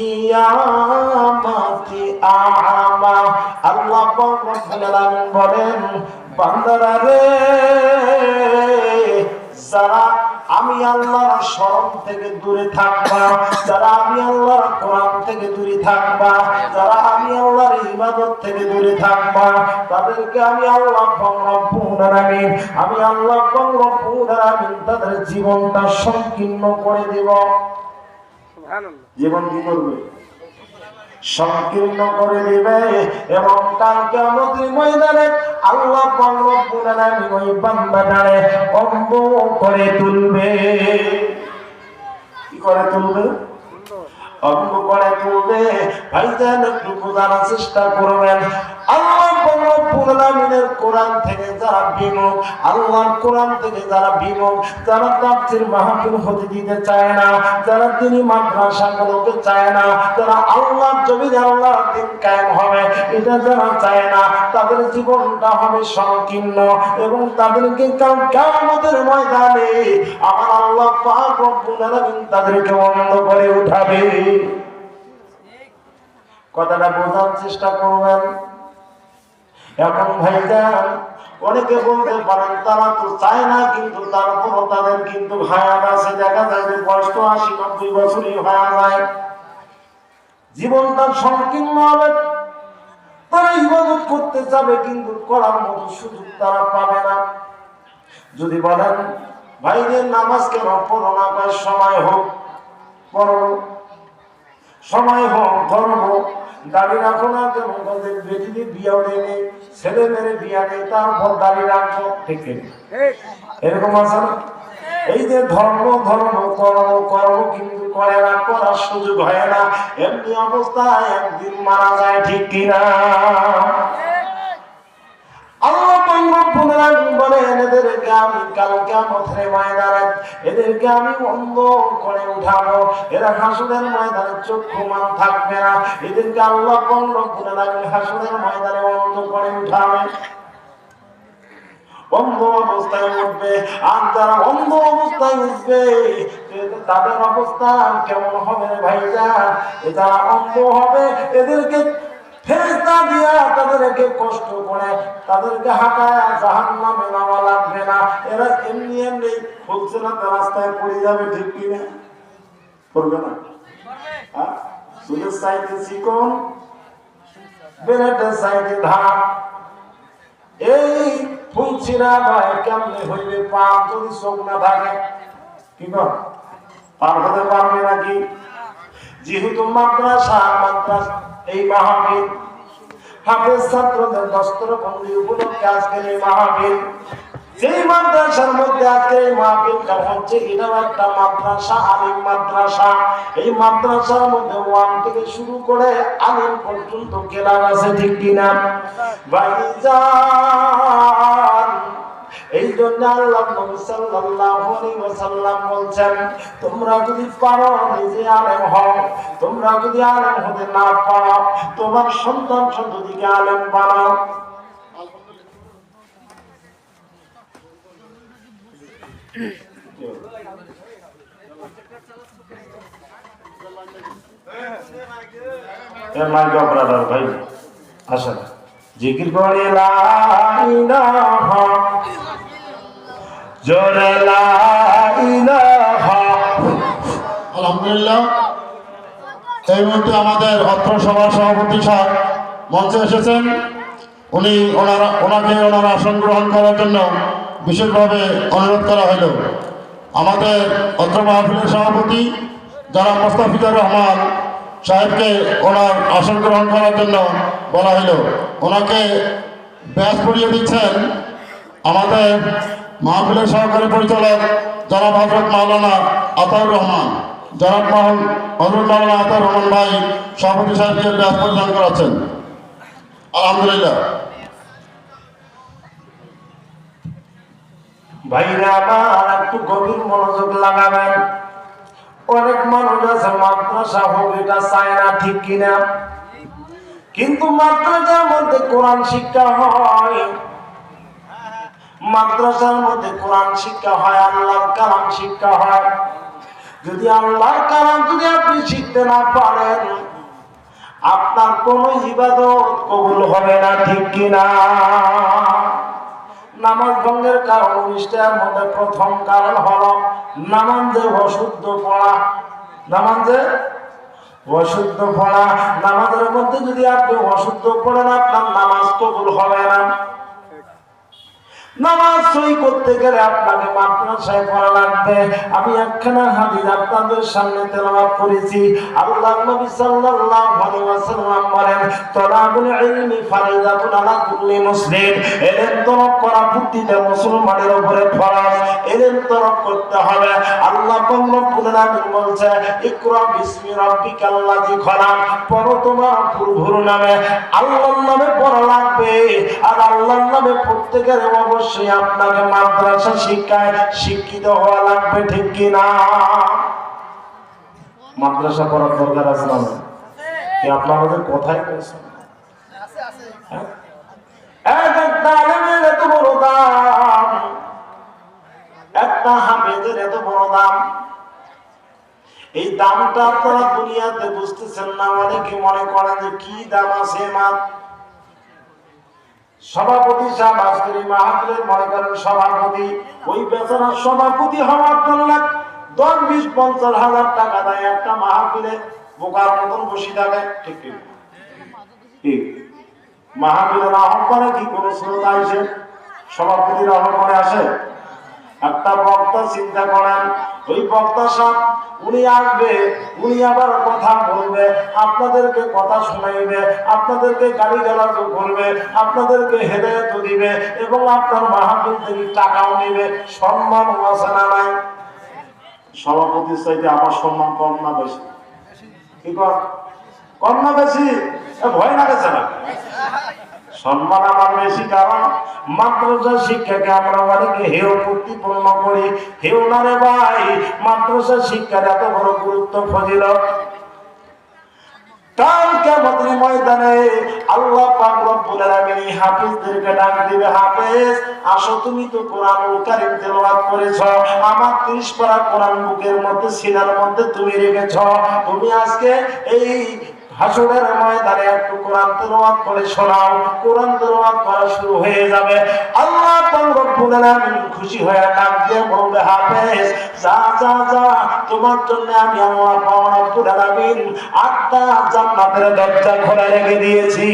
কিয়ামাতি আল্লাহ বলেন, বান্দারা রে, যারা আমি আল্লাহর স্মরণ থেকে দূরে থাকবা, যারা আমি আল্লাহর কোরআন থেকে দূরে থাকবা, যারা আমি আল্লাহর ইবাদত থেকে দূরে থাকবা, তাদেরকে আমি আল্লাহ রব্বুনারামিন আমি আল্লাহ রব্বুনারামিন তাদের জীবনটা সংকীর্ণ করে দেব। জীবন কি করবে? সংকীর্ণ করে দিবে এবং কালকে আমাদের ময়দানে আল্লাহ ওই বান্দাটারে অম্ব করে তুলবে। কি করে তুলবে? অঙ্গ করে তুলবে। ভাইজান একটু বোঝার চেষ্টা করবেন। রব্বুল কোরআন থেকে যারা বিমুখ, আল্লাহর কোরআন থেকে যারা বিমুখ যারা মাহফিল হতে দিতে চায় না যারা তিনি চায় না যারা দিন কায়েম হবে, এটা যারা চায় না, তাদের জীবনটা হবে সংকীর্ণ এবং তাদেরকে ময়দানে আমার আল্লাহ পাক রব্বুল তাদেরকে বন্ধ করে উঠাবে। কথাটা বোঝার চেষ্টা করবেন। এখন ভাইজান অনেকে বলতে পারেন, তারা তো চায় না, কিন্তু তারপরও তাদের কিন্তু হায়াত আছে। দেখা যায় যে বয়স তো আশি, নব্বই বছরই হয়ে যায়। জীবনটা সংকীর্ণ হবে। তারা ইবাদত করতে যাবে, কিন্তু করার মতো সুযোগ তারা পাবে না। যদি বলেন, ভাইদের নামাজ কেন পড়ো না? সময় হোক, পড়ো। সময় হোক করব দাড়ি রাখো না কেন বলতে বেটিকে বিয়াও দেবে ছেলে মেরে বিয়া নেই, তারপর দাড়ি রাখব ঠিক এরকম আছে না? এই যে ধর্ম ধর্ম, কর্ম কর্ম কিন্তু করে না, করার সুযোগ হয় না। এমনি অবস্থায় একদিন মারা যায়, ঠিক কিনা? অন্ধ অবস্থায় আর অন্ধ অবস্থায় তাদের অবস্থা কেমন হবে ভাইজান? যারা অন্ধ হবে এদেরকে ফেরেস্তা দিয়া তাদেরকে কষ্ট করে তাদেরকে হাঁটায় জাহান নামে লাগবে না। এরা এমনি এমনি বলছে না, তো রাস্তায় পড়ে যাবে ঠিক কিনা? করবে না। হ্যাঁ? সুদের সাইডে চিকন বেলেটের সাইডে ধান। এই ফুলছিরা ভাই কেমনে হইবে পাপ যদি চোখ না থাকে? কি কর? পার হতে পারবে নাকি? যেহেতু মাদ্রাসা মাদ্রাসা এই মাহফিল। হাফেজ ছাত্রদের দস্তর বন্দি উপলক্ষে আজকের এই মাহফিল। যেই মাদ্রাসার মধ্যে আজকে এই মাহফিলটা হচ্ছে এটাও একটা মাদ্রাসা, আলিম মাদ্রাসা। এই মাদ্রাসার মধ্যে ওয়ান থেকে শুরু করে আলিম পর্যন্ত কেলাম আছে, ঠিক কিনা? ভাইজান এই জন্য আল্লাহ বলছেন, তোমরা যদি পারো নিজে আলেম হও, তোমরা যদি আলেম হতে না পারো, তোমার সন্তান সন্ততিকে আলেম বানাও। মাইক ভাই, আসেন। জিকির করে লা ইলাহা আলহামদুলিল্লাহ। আমাদের সভার সভাপতি মঞ্চে এসেছেন। উনি ওনারা, ওনাকে ওনার আসন গ্রহণ করার জন্য বিশেষভাবে অনুরোধ করা হলো। আমাদের অত্র মাহফিলের সভাপতি যারা মোস্তাফিজুর রহমান সাহেবকে ওনার আসন গ্রহণ করার জন্য বলা হলো। ওনাকে ব্যাস পড়িয়ে দিচ্ছেন আমাদের মাহফিলের সহকারী পরিচালক জনাব হজরত মাওলানা আতাউর রহমান, জনাব মহল হজরত মাওলানা আতার রহমান ভাই, সভাপতি সাহেবকে ব্যাস পরিধান করাচ্ছেন। আলহামদুলিল্লাহ। ভাইরা আবার একটু গভীর মনোযোগ লাগাবেন। অনেক মানুষ আছে, মাদ্রাসা হোক, এটা চায় না, ঠিক কিনা? কিন্তু মাদ্রাসার মধ্যে কোরআন শিক্ষা হয়। মাদ্রাসার মধ্যে কোরআন শিক্ষা হয়, আল্লাহর কালাম শিক্ষা হয়। যদি আল্লাহর কালাম যদি আপনি শিখতে না পারেন, আপনার কোন ইবাদত কবুল হবে না, ঠিক কিনা নামাজ ভঙ্গের কারণ উনিশটার মধ্যে প্রথম কারণ হলো নামাজে অশুদ্ধ পড়া। নামাজে অশুদ্ধ পড়া। নামাজের মধ্যে যদি আপনি অশুদ্ধ পড়েন, আপনার নামাজ কবুল হবে না। নামাজ সই করতে গেলে আপনাকে মাদ্রাসায় পড়া লাগবে। আমি একখানা হাদিস আপনাদের সামনে করেছি। আল্লাহ নবী সাল্লাল্লাহু আলাইহি ওয়াসাল্লাম বলেন, তালাবুল ইলমি আলা কুল্লি মুসলিম। ইলম তলব করা প্রতিটা মুসলমানের উপরে ফরজ। ইলম তলব করতে হবে। আল্লাহ পাক রব্বুল আলামিন বলছে, ইকরা বিসমি আপনাকে মাদ্রাসা শিক্ষায় শিক্ষিত হওয়া লাগবে, ঠিক কিনা মাদ্রাসা পড়ার দরকার আছে না? কি আপনাদের কথাই বলছেন। হ্যাঁ? একটা হাফেজের এত বড় দাম। এই দামটা আপনারা দুনিয়াতে বুঝতেছেন না, অনেকে মনে করেন যে কি দাম আছে মাত্র। সভাপতি সাহেব আজকের মাহফিলের মনে করেন সভাপতি, ওই বেচারার সভাপতি হওয়ার জন্য দশ বিশ পঞ্চাশ হাজার টাকা দেয় একটা মাহফিলে, বোকার মতন বসে থাকে ঠিক ঠিক মাহফিলের আহ্বানে কি কোনো শ্রোতা আসে? সভাপতির আহ্বানে আসে? একটা বক্তা চিন্তা করেন ওই বক্তা সাহেব উনি আসবে, উনি আবার কথা বলবে, আপনাদেরকে কথা শোনাইবে, আপনাদেরকে গালি গালাজ করবে, আপনাদেরকে হেদায়ত দিবে এবং আপনার মাহফিল থেকে টাকাও নেবে। সম্মান আছে না নাই। সভাপতির চাইতে আমার সম্মান কম না বেশি? কি কর? কম না বেশি? ভয় লাগেছে না? সম্মান আমার বেশি, কারণ মাদ্রাসা শিক্ষাকে আমরা অনেকে হেয় প্রতিপন্ন করি। হেউ না রে ভাই মাদ্রাসা শিক্ষার এত বড় গুরুত্ব ফজিল তুমি আমার 30 পারা কোরআন বুকের মধ্যে, সিনার মধ্যে তুমি রেখেছো। তুমি আজকে এই হাসুরের ময়দানে একটু কোরআন তেলাওয়াত করে শোনাও। কোরআন তেলাওয়াত করা শুরু হয়ে যাবে। আল্লাহ পাক রব্বুল আলামিন খুশি হয়ে ডাক দিয়ে বলবে, হাফেজ, যা যা যা, তোমার জন্য আমি আল্লাহ পাক রব্বুল আলামিন আটটা জান্নাতের দরজা খোলা রেখে দিয়েছি।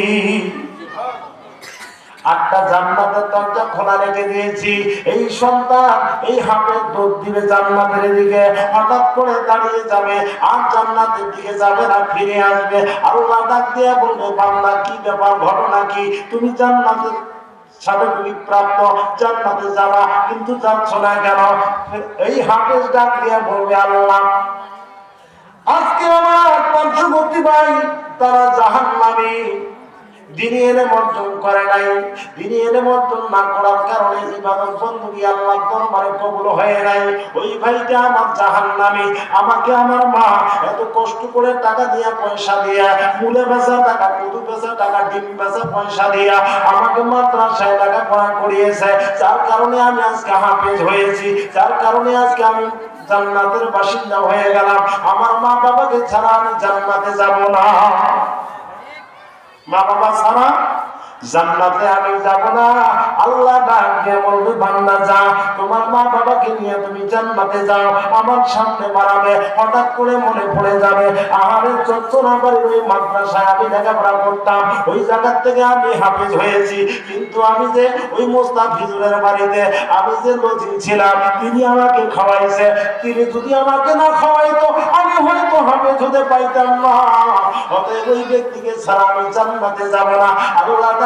আটটা জান্নাতের দরজা খোলা রেখে দিয়েছি। এই সন্তান এই হাফেজ দৌড় দিবে জান্নাতের দিকে, হঠাৎ করে দাঁড়িয়ে যাবে, আর জান্নাতের দিকে যাবে না, ফিরে আসবে। আল্লাহ ডাক দিয়ে বলবে বাংলা কি ব্যাপার, ঘটনা কি? তুমি জান্নাতের সার্টিফিকেট প্রাপ্ত, জান্নাতে যাবা, কিন্তু যাচ্ছ না কেন? এই হাফেজ ডাক দিয়ে আজকে আমার পার্শ্ববর্তী ভাই, তারা জাহান নামে দিনে করে নাই। দিনে না করার কারণে ইবাদত আল্লাহ দরবারে কবুল হয়ে নাই। ওই ভাইটা আমার জাহান নামে আমাকে আমার মা এত কষ্ট করে টাকা দিয়া, পয়সা দিয়া বেচা টাকা কুদু বেচা টাকা, ডিম বেচা পয়সা দিয়া আমাকে মাদ্রাসায় টাকা পড়া করিয়েছে। যার কারণে আমি আজকে হাফেজ হয়েছি, যার কারণে আজকে আমি জান্নাতের বাসিন্দা হয়ে গেলাম। আমার মা বাবাকে ছাড়া আমি জান্নাতে যাব না। মা বাবা ছাড়া জান্নাতে আমি যাব না। আল্লাহ ডাক যা। তোমার মা বাবাকে নিয়ে তুমি জান্নাতে যাও। আমার সামনে বাড়াবে হঠাৎ করে মনে পড়ে যাবে, আহারে ওই মাদ্রাসায় আমি লেখাপড়া করতাম। ওই জায়গার থেকে আমি হাফিজ হয়েছি। কিন্তু আমি যে ওই মোস্তাফিজুরের বাড়িতে আমি যে লজিং ছিলাম, তিনি আমাকে খাওয়াইছে। তিনি যদি আমাকে না খাওয়াইতো, আমি হয়তো হাফেজ হতে পাইতাম না। অতএব ওই ব্যক্তিকে ছাড়া আমি জান্নাতে যাব না। আল্লাহ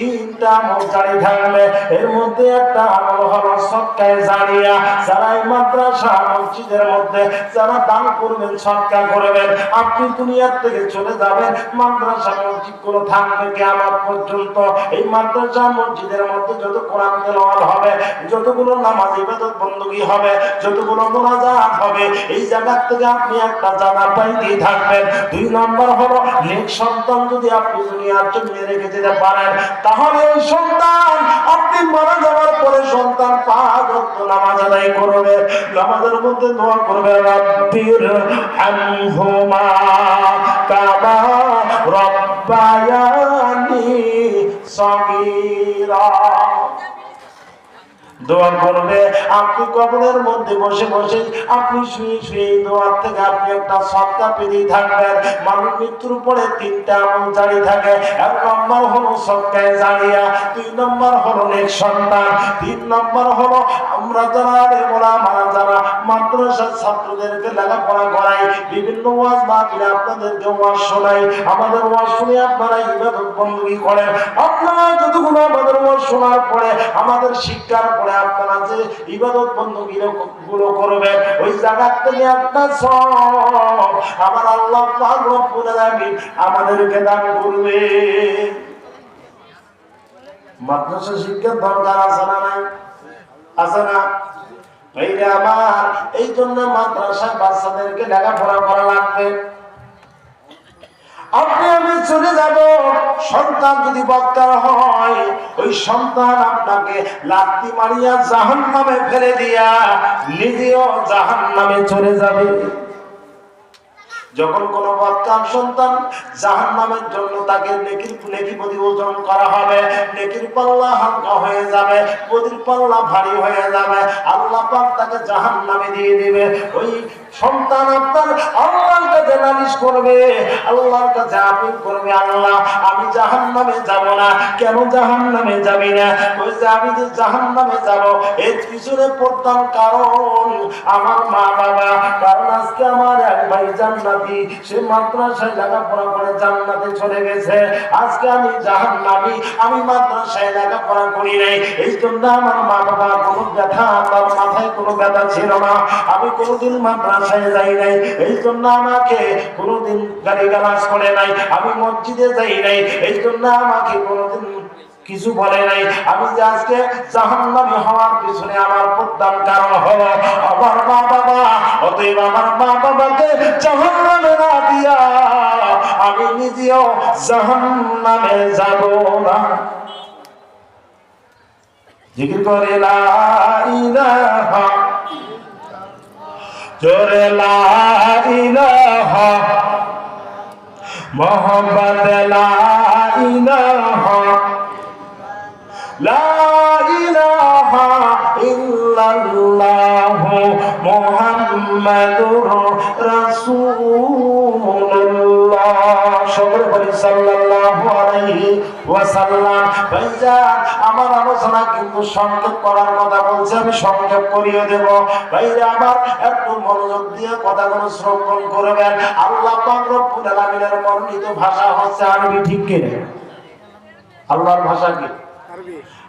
তিনটা আমল থাকবে এর মধ্যে একটা আমল হলো সৎকায় জারিয়া। যারা এই মাদ্রাসা, মসজিদের মধ্যে যারা দান করবেন, সৎকার করবেন, আপনি দুনিয়ার থেকে চলে যাবেন। মাদ্রাসা, মসজিদগুলো থাকবে কেমন পর্যন্ত। এই মাদ্রাসা, মসজিদের মধ্যে যত কোরআন তেলাওয়াত হবে, যতগুলো নামাজ ইবাদত বন্দী হবে, যতগুলো মোনাজাত হবে, এই জায়গা থেকে আপনি একটা জায়গা পাইতেই থাকবেন। দুই নম্বর হলো, নেক সন্তান যদি আপনি দুনিয়ার জন্য রেখে যেতে পারেন তাহলে এই সন্তান, আপনি মারা যাওয়ার পরে সন্তান পাঁচ করবে। নামাজের মধ্যে দোয়া করবে, রব্বির রব্বায়ানি সগীরা। দোয়া করবে। আপনি কবরের মধ্যে বসে বসে আপনি শুয়ে শুয়ে দোয়ার থেকে আপনি একটা সত্তা পেরিয়ে থাকবেন। মানুষ মৃত্যুর পরে তিনটা আমল জারি থাকে। এক নম্বর হলো সত্তায় জারিয়া, দুই নম্বর হলো নেক সন্তান, তিন নম্বর হলো আমরা যারা রে বলা মারা যারা মাদ্রাসার ছাত্রদেরকে লেখাপড়া করাই, বিভিন্ন ওয়াজ মাহফিলে আপনাদেরকে ওয়াজ শোনাই, আমাদের ওয়াজ শুনে আপনারা ইবাদত বন্দী করেন। আপনারা যতগুলো আমাদের ওয়াজ শোনার পরে, আমাদের শিক্ষার পরে আপনারা যে ইবাদতগুলো করবেন ওই সব আমার আল্লাহ আমাদেরকে দান করবে। মাদ্রাসা শিক্ষার দরকার আছে না নাই? আছে না? আমার এই জন্য মাদ্রাসা বাচ্চাদেরকে লেখাপড়া করা লাগবে। আপনি আমি চলে যাব। সন্তান যদি বক্তার হয়, ওই সন্তান আপনাকে লাত্তি মারিয়া জাহান নামে ফেলে দিয়া নিজেও জাহান নামে চলে যাবে। যখন কোন বদকাম সন্তান জাহান নামের জন্য তাকে নেকির নেকি প্রতি ওজন করা হবে, নেকির পাল্লা হালকা হয়ে যাবে, প্রতির পাল্লা ভারী হয়ে যাবে, আল্লাহ পাক তাকে জাহান নামে দিয়ে দিবে। ওই সন্তান আপনার আল্লাহর কাছে নালিশ করবে। আল্লাহর কাছে আপিল করবে, আল্লাহ, আমি জাহান নামে যাব না। কেন জাহান নামে যাবি না? যে আমি যে জাহান নামে যাব, এর পিছনে প্রধান কারণ আমার মা বাবা কারণ আজকে আমার এক ভাই জান্নাতি, সে মাদ্রাসায় লেখাপড়া করে জান্নাতে চলে গেছে। আজকে আমি জাহান নামি আমি মাদ্রাসায় লেখাপড়া করি নাই। এই জন্য আমার মা বাবা কোনো ব্যথা তার মাথায় কোনো ব্যথা ছিল না। আমি কোনোদিন মাদ্রাসায় যাই নাই, এই জন্য আমাকে কোনোদিন গাড়ি গালাস করে নাই, আমি মসজিদে যাই নাই, এই জন্য আমাকে কোনোদিন কিছু বলে নাই। আমি যে আজকে জাহান্নামী হওয়ার পিছনে আমার প্রধান কারণ হলো আমার মা বাবা, অতএব আমার মা বাবাকে জাহান্নামে না দিয়া আমি নিজেও জাহান্নামে যাব না। জিকির করে লা জোরে লা ইলাহা মোহাম্মদ লা ইলাহা লা ইলাহা ইল্লাল্লাহ আমার আলোচনা কিন্তু সংক্ষেপ করার কথা বলছে, আমি সংক্ষেপ করিয়ে দেব। ভাইরা আমার একটু মনোযোগ দিয়ে কথাগুলো শ্রবণ করবেন। আল্লাহ পাক ভাষা হচ্ছে আরবি ঠিক কিনা? আল্লাহর ভাষা কি?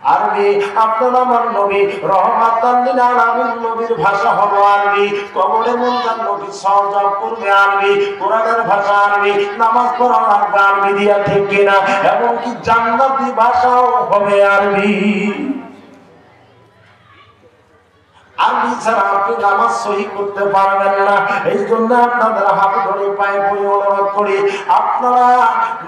আরবি আপনার আমার নবী রহমাতাল্লিল আলামিন নবীর ভাষা হলো আরবি, কবরে মুনকার নবী সহযোগ করবে আরবি, কোরআনের ভাষা আরবি, নামাজ পড়া লাগবে আরবি দিয়া ঠিক কিনা, এমনকি জান্নাতি ভাষাও হবে আরবি। আরবি ছাড়া আপনি নামাজ সহি করতে পারবেন না। এই জন্য আপনাদের হাত ধরে পায়ে পড়ে অনুরোধ করি, আপনারা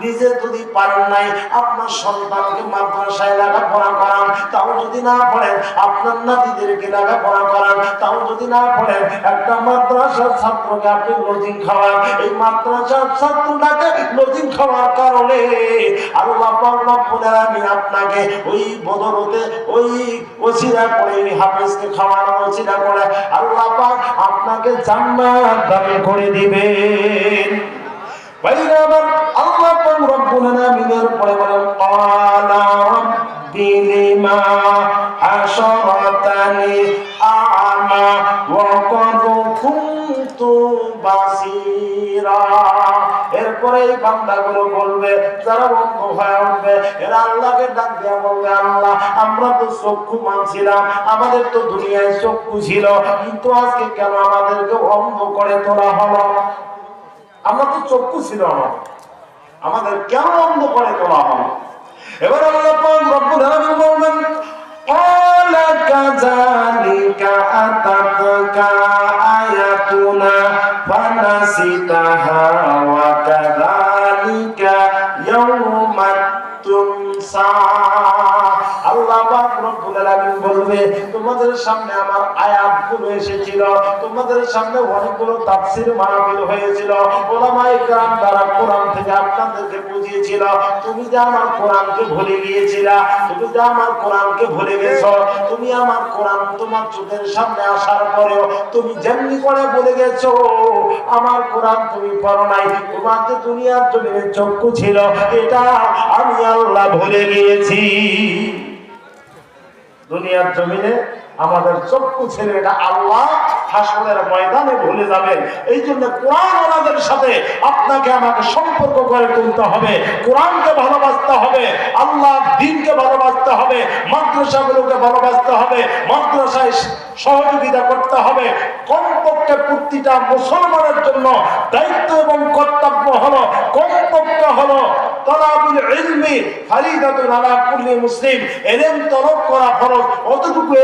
নিজে যদি পারেন নাই, আপনার সন্তানকে মাদ্রাসায় লেখাপড়া করান, তাও যদি না পড়েন, আপনার নাতিদেরকে লেখাপড়া করান, তাও যদি না পড়েন, একটা মাদ্রাসার ছাত্রকে আপনি লজিং খাওয়ান। এই মাদ্রাসার ছাত্রটাকে লজিং খাওয়ার কারণে আমি আপনাকে ওই বদলতে ওই ওসিরা করে হাফেজকে খাওয়ানো ওসিরা করে আল্লাহ পাক আপনাকে জান্নাত দান করে দিবেন। ভাইরা আমার আল্লাহ বান্দাগুলো বলবে যারা অন্ধ হয়ে উঠবে এরা আল্লাহকে ডাক দিয়া বলবে আল্লাহ আমরা তো চক্ষু মানছিলাম আমাদের তো দুনিয়ায় চক্ষু ছিল কিন্তু আজকে কেন আমাদেরকে অন্ধ করে তোলা হলো আমরা তো চক্ষু ছিল আমার আমাদের কেন অন্ধ করে তোলা হলো এবার আল্লাহ পাক রব্বুল আলামিন বলবেন قال كذلك أتتك آياتنا فنسيتها وكذلك يوم আলামিন তোমাদের সামনে আমার আয়াতগুলো এসেছিল। তোমাদের সামনে অনেকগুলো তাফসীর মাহফিল হয়েছিল। ওলামায়ে কেরাম দ্বারা কোরআন থেকে আপনাদেরকে বুঝিয়েছিল, তুমি যে আমার কোরআনকে ভুলে গিয়েছিলা, তুমি যে আমার কোরআনকে ভুলে গেছো, তুমি আমার কোরআন তোমার চোখের সামনে আসার পরেও তুমি যেমনি করে বলে গেছো, আমার কোরআন তুমি পড়ো নাই। তোমার যে দুনিয়ার জমিনে চক্ষু ছিল, এটা আমি আল্লাহ ভুলে গিয়েছি। দুনিয়ার জমিনে আমাদের চক্ষু ছেড়ে এটা আল্লাহ হাসনের ময়দানে ভুলে যাবেন এই জন্য কোরআন ওনাদের সাথে আপনাকে আমাকে সম্পর্ক করে তুলতে হবে, কোরআনকে ভালোবাসতে হবে আল্লাহ দিনকে ভালোবাসতে হবে, মাদ্রাসাগুলোকে ভালোবাসতে হবে, মাদ্রাসায় সহযোগিতা করতে হবে। কমপক্ষে প্রতিটা মুসলমানের জন্য দায়িত্ব এবং কর্তব্য হলো, কমপক্ষে হলো তলাবুল ইলমি ফারিদাতুন আলা কুল্লি মুসলিম। তলব করা ফরজ। অতটুকু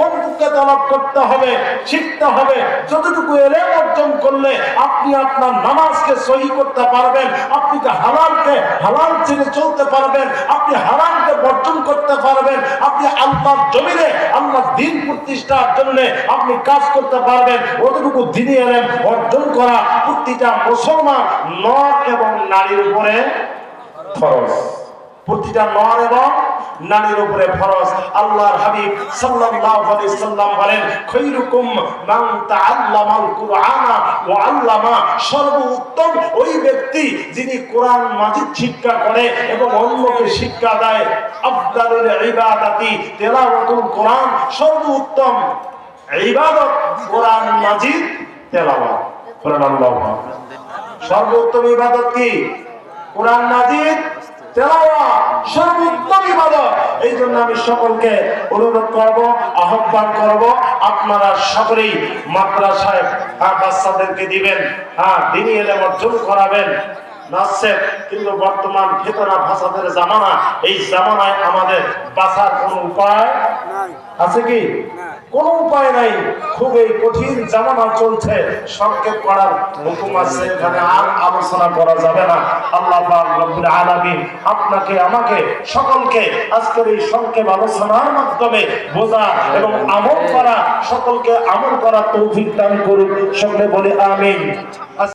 কমপক্ষে তলব করতে হবে? শিখতে হবে। যতটুকু অর্জন করলে আপনি আপনার নামাজকে সহি করতে পারবেন আপনি হালালকে হালাল ছেড়ে চলতে পারবেন, আপনি হারামকে বর্জন করতে পারবেন, আপনি আল্লাহর জমিনে, আল্লাহর দিন প্রতিষ্ঠার জন্য আপনি কাজ করতে পারবেন। অতটুকু দিনই এলেম অর্জন করা প্রতিটা মুসলমান নর এবং নারীর উপরে ফরজ। প্রতিটা নর এবং নারীর উপরে ফরজ। আল্লাহর হাবিব সাল্লাল্লাহু আলাইহি সাল্লাম বলেন, খৈরুকুম মান তাআল্লামাল কুরআনা ওয়া আল্লামা। সর্বোত্তম ওই ব্যক্তি যিনি কোরআন মাজিদ শিক্ষা করে এবং অন্যকে শিক্ষা দেয়। আফদালুল ইবাদাতি, তেলাওয়াতুল কোরআন, সর্বোত্তম ইবাদত কোরআন মাজিদ তেলাওয়াত। কোরআন আল্লাহু সর্বোত্তম ইবাদত কি? কোরআন নাজির তেলাওয়াত সর্বোত্তম ইবাদত এই জন্য আমি সকলকে অনুরোধ করব, আহ্বান করব, আপনারা সকলেই মাদ্রাসায় বাচ্চাদেরকে দিবেন হ্যাঁ দিনই এলে অর্জন করাবেন। নাচছেন কিন্তু বর্তমান ফেতনা ফাসাদের জামানা এই জামানায় আমাদের বাঁচার কোনো উপায় আছে কি? কোন উপায় নাই। খুবই কঠিন জামানা চলছে। সংক্ষেপ করার হুকুম আছে এখানে আর আলোচনা করা যাবে না। আল্লাহ রব্বুল আলামিন আপনাকে আমাকে সকলকে আজকের এই সংক্ষেপ আলোচনার মাধ্যমে বোঝা এবং আমল করা সকলকে আমল করা তৌফিক দান করুন সকলে বলে আমিন।